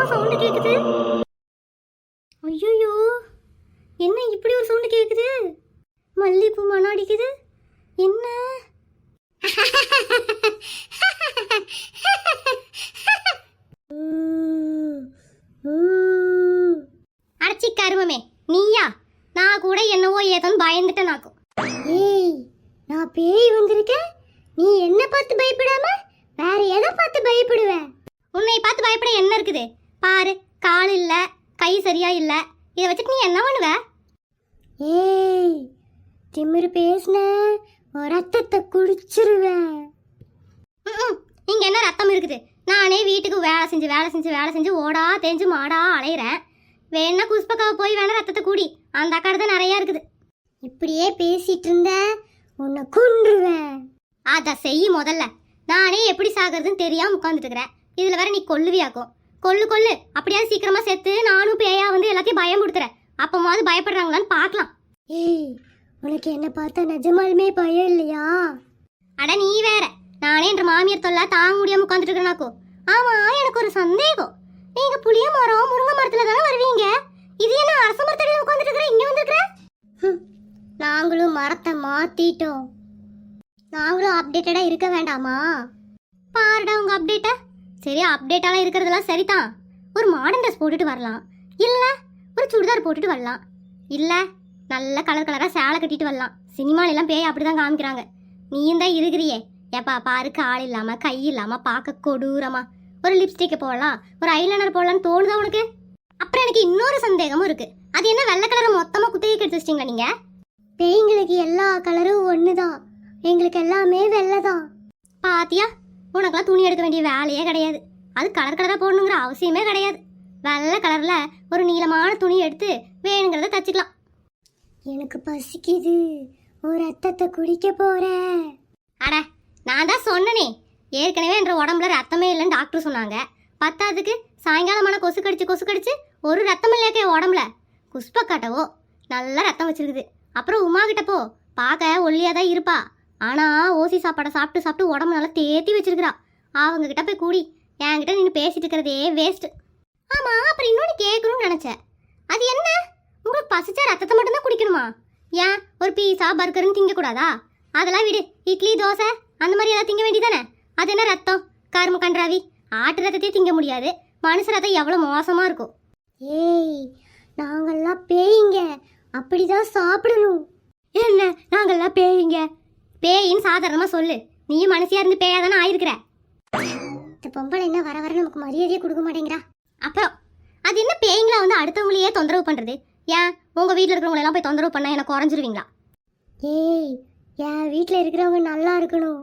என்னமா சவுண்டு கேக்குது? ஐயோ என்ன இப்படி ஒரு சவுண்டு கேக்குது? மல்லிகைப்பூ மனம் அடிக்குது. என்ன? அடச்சி கருமமே நீயா? நான் கூட என்னவோ ஏதோன்னு பயந்துட்டேன் நாக்கும் ஏய் நான் பேய் வந்திருக்கேன். நீ என்ன பார்த்து பயப்படாம வேற எதை பார்த்து பயப்படுவேன் உன்னை பார்த்து பயப்பட என்ன இருக்குது? பாரு கால் இல்ல கை சரியா இல்ல. இதை வச்சுட்டு நீ என்ன பண்ணுவ? ஏய் திமிரு பேசுன ரத்தத்தை குடிச்சிருவேன் இங்க என்ன ரத்தம் இருக்குது? நானே வீட்டுக்கு வேலை செஞ்சு வேலை செஞ்சு வேலை செஞ்சு ஓடா தேஞ்சு மாடா அலையிறேன். வேணா குஷ்பக்காவை போய் வேணா ரத்தத்தை கூடி. அந்த அக்கறை தான் நிறைய இருக்குது. இப்படியே பேசிட்டு இருந்த உன்னை கொன்றுவேன். அத செய் முதல்ல. நானே எப்படி சாகிறதுன்னு தெரியாம உட்காந்துட்டு இருக்கிறேன். இதுல வேற நீ கொல்லுவியாக்கும். கொல்லு கொல்லு அப்படியாவது சீக்கிரமா சேர்த்து நானும் பேயா வந்து எல்லாத்தையும் பயமுடுத்துறேன் அப்பமாவது பயப்படுறாங்களான்னு பார்க்கலாம். ஏய் உனக்கு என்ன பார்த்தா நிஜமாலுமே பயம் இல்லையா? அட நீ வேற. நானே என்ற மாமியார் தொல்லை தாங்க முடியாம உட்காந்துட்டு ஆமா எனக்கு ஒரு சந்தேகம். நீங்க புளிய மரம் முருங்கை மரத்துல தானே வருவீங்க? இது என்ன அரச மரத்தடியில் உட்காந்துட்டு இருக்கிற இங்க வந்திருக்கிற? நாங்களும் மரத்தை மாத்திட்டோம். நாங்களும் அப்டேட்டடா இருக்க வேண்டாமா? பாருடா உங்க அப்டேட்டா சரி அப்டேட்டாலாம் இருக்கிறதெல்லாம் சரிதான். ஒரு மாடர்ன் ட்ரெஸ் போட்டுட்டு வரலாம். இல்லை ஒரு சுடிதார் போட்டுட்டு வரலாம். இல்லை நல்ல கலர் கலராக சேலை கட்டிட்டு வரலாம். சினிமால எல்லாம் பேய் அப்படிதான் காமிக்கிறாங்க. நீயும் தான் இருக்கிறியே. ஏப்பா பாரு கால் இல்லாமல் கை இல்லாமல் பார்க்க கொடூரமா. ஒரு லிப்ஸ்டிக்கை போடலாம். ஒரு ஐலைனர் போடலான்னு தோணுதா உனக்கு? அப்புறம் எனக்கு இன்னொரு சந்தேகமும் இருக்கு. அது என்ன வெள்ளை கலரை மொத்தமாக குத்தகைக்கு எடுத்து வச்சிட்டீங்களா நீங்க? பேய்ங்களுக்கு எல்லா கலரும் ஒன்று தான் எங்களுக்கு எல்லாமே வெள்ளை தான் பாத்தியா? உனக்கெல்லாம் துணி எடுக்க வேண்டிய வேலையே கிடையாது. அது கலர் கலரா போடணுங்கிற அவசியமே கிடையாது. வெள்ளை கலர்ல ஒரு நீளமான துணி எடுத்து வேணுங்கிறத தச்சுக்கலாம். எனக்கு பசிக்குது. ஒரு ரத்தத்தை குடிக்க போறேன். அட நான் தான் சொன்னனே. ஏற்கனவே என்ற உடம்புல ரத்தமே இல்லைன்னு டாக்டர் சொன்னாங்க. பத்தாவதுக்கு சாயங்காலமான கொசு கடிச்சு கொசு கடிச்சு ஒரு ரத்தம் இல்லையாக்கே உடம்புல. குஷ்ப காட்டவோ நல்ல ரத்தம் வச்சிருக்குது. அப்புறம் உமா கிட்ட போ. பார்க்க ஒல்லியாக தான் இருப்பா. ஆனால் ஓசி சாப்பாடை சாப்பிட்டு சாப்பிட்டு உடம்பு நல்லா தேத்தி வச்சிருக்கிறா. அவங்கக்கிட்ட போய் கூடி என்கிட்ட நின்று பேசிட்டு இருக்கிறதே வேஸ்ட்டு ஆமாம் அப்புறம் இன்னொன்று கேட்கணும்னு நினச்சேன். அது என்ன? உங்களுக்கு பசிச்சா ரத்தத்தை மட்டும்தான் குடிக்கணுமா? ஏன்? ஒரு பீஸா பர்கர்னு திங்கக்கூடாதா? அதெல்லாம் விடு. இட்லி தோசை அந்த மாதிரி எல்லாம் திங்க வேண்டியதானே அது என்ன ரத்தம்? கரும்பு கன்றாவி? ஆட்டு ரத்தத்தையே திங்க முடியாது. மனுஷ ரத்தம் எவ்வளோ மோசமாக இருக்கும். ஏய் நாங்கள்லாம் பேயிங்க. அப்படிதான் சாப்பிடணும். என்ன? நாங்கள்லாம் பேய்ங்க. பேயின்னு சாதாரணமாக சொல்லு. நீயும் மனசியா இருந்து பேயா தானே ஆயிருக்கிற. இந்த பொம்பளை என்ன வர வர நமக்கு மரியாதையே கொடுக்க மாட்டேங்கிறா. அப்புறம் அது என்ன பேய்ங்களா வந்து அடுத்தவங்களையே தொந்தரவு பண்ணுறது ஏன்? உங்கள் வீட்டில் இருக்கிறவங்க எல்லாம் போய் தொந்தரவு பண்ணால் எனக்கு குறைஞ்சிருவீங்களா? ஏய் என் வீட்டில் இருக்கிறவங்க நல்லா இருக்கணும்.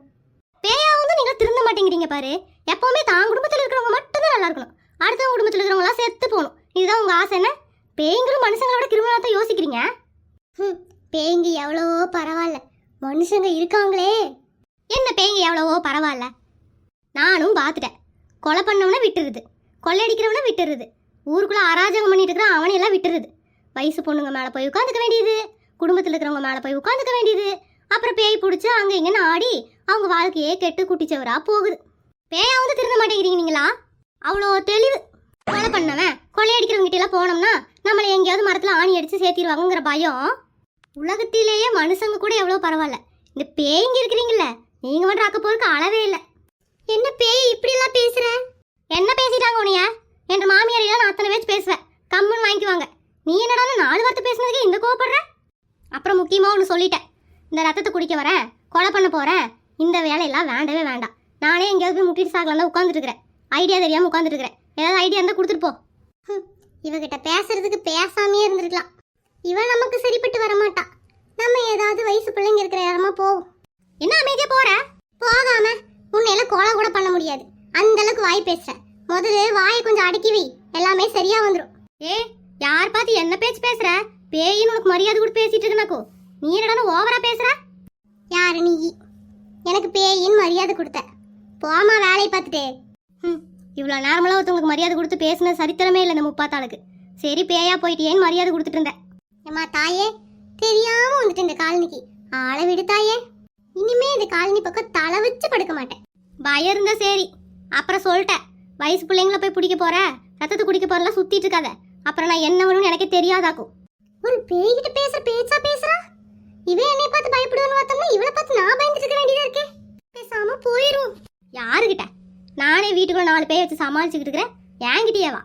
பேயா வந்து நீங்கள் திருந்த மாட்டேங்கிறீங்க பாரு. எப்பவுமே தான் குடும்பத்தில் இருக்கிறவங்க மட்டும்தான் நல்லா இருக்கணும். அடுத்தவங்க குடும்பத்தில் இருக்கிறவங்களாம் செத்து போகணும். இதுதான் உங்கள் ஆசை என்ன? பேய்ங்கிற மனுஷங்களோட கிரிமினலாக யோசிக்கிறீங்க? ம் பேய்ங்க எவ்வளவோ பரவாயில்ல. மனுஷங்க இருக்காங்களே. என்ன பேய்ங்க எவ்வளவோ பரவாயில்ல. நானும் பார்த்துட்டேன் கொலை பண்ணவனை விட்டுருது. கொள்ளையடிக்கிறவனை விட்டுருது. ஊருக்குள்ளே அராஜகம் பண்ணிட்டு இருக்கிற அவனையெல்லாம் விட்டுருது. வயசு பொண்ணுங்க மேலே போய் உட்காந்துக்க வேண்டியது. குடும்பத்தில் இருக்கிறவங்க மேலே போய் உட்காந்துக்க வேண்டியது. அப்புறம் பேய் பிடிச்சி அங்கே இங்கேன்னு ஆடி அவங்க வாழ்க்கையே கெட்டு குட்டிச்சவராக போகுது. பேயா வந்து திருந்த மாட்டேங்கிறீங்க நீங்களா? அவ்வளோ தெளிவு. கொலை பண்ணவன் கொள்ளையடிக்கிறவங்ககிட்ட எல்லாம் போனோம்னா நம்மளை எங்கேயாவது மரத்தில் ஆணி அடித்து சேர்த்திடுவாங்கங்கிற பயம். உலகத்திலேயே மனுஷங்க கூட எவ்வளோ பரவாயில்ல. இந்த பேய்ங்க இருக்கிறீங்கள நீங்க மட்டும் அக்க போருக்கு அளவே இல்லை. என்ன பேய் இப்படிலாம் பேசுற? என்ன பேசிட்டாங்க உனைய என்ற மாமியார் நான் அத்தனை பேச்சு பேசுவேன். கம்முன்னு வாங்கிக்குவாங்க நீ என்னடா நாலு வார்த்தை பேசுனதுக்கு இந்த கோவப்படுற? அப்புறம் முக்கியமாக ஒன்று சொல்லிட்டேன். இந்த ரத்தத்தை குடிக்க வரேன் கொலை பண்ண போகிறேன் இந்த வேலையெல்லாம் வேண்டவே வேண்டாம். நானே எங்கேயாவது போய் முட்டிட்டு சாகலாம் தான் உட்காந்துட்டு ஐடியா தெரியாமல் உட்காந்துருக்குறேன் ஏதாவது ஐடியா இருந்தால் கொடுத்துட்டு போ. இவகிட்ட பேசுறதுக்கு பேசாமையே இருந்திருக்கலாம். இவன் நமக்கு சரிப்பட்டு வர மாட்டா வயசு பிள்ளைங்க இருக்கிற இடமா போ. என்ன அமைதியா போற? போகாம உன்னையெல்லாம் கோலா கூட பண்ண முடியாது. அந்த அளவுக்கு வாய் பேசுற. முதல்ல வாயை கொஞ்சம் அடக்கி வை. எல்லாமே சரியா வந்துடும் ஏ யார் பார்த்து என்ன பேச்சு பேசுற? பேயின்னு உனக்கு மரியாதை கூட பேசிட்டு இருக்கனாக்கோ நீ என்னடா ஓவரா பேசுற? யாரு நீ? எனக்கு பேயின்னு மரியாதை கொடுத்த. போமா வேலையை பார்த்துட்டே. ம் இவ்வளோ நேரமெல்லாம் ஒருத்தவங்களுக்கு மரியாதை கொடுத்து பேசின சரித்திரமே இல்லை இந்த முப்பாத்தாளுக்கு. சரி பேயா போயிட்டியேன்னு மரியாதை கொடுத்துட்டு இருந்தேன். ஏம்மா தாயே தெரியாம வந்துட்டு இந்த காலனிக்கு. ஆளை விடுத்தாயே இனிமே இந்த காலனி பக்கம் தலை வச்சு படுக்க மாட்டேன். பயம் இருந்தா சரி. அப்புறம் சொல்லிட்டேன். வயசு பிள்ளைங்கள போய் பிடிக்க போற? ரத்தத்தை குடிக்க போறலாம் சுத்திட்டு இருக்காத. அப்புறம் நான் என்ன வேணும்னு எனக்கே தெரியாதாக்கும். ஒரு பேய்கிட்ட பேசுற பேச்சா பேசுறா? இவன் என்னை பார்த்து பயப்படுவான்னு பார்த்தோம்னா இவளை பார்த்து நான் பயந்துட்டு இருக்க வேண்டியதா இருக்கு? பேசாம போயிரும். யாருகிட்ட? நானே வீட்டுக்குள்ள நாலு பேய் வச்சு சமாளிச்சுக்கிட்டு இருக்கிறேன். என்கிட்டயே வா.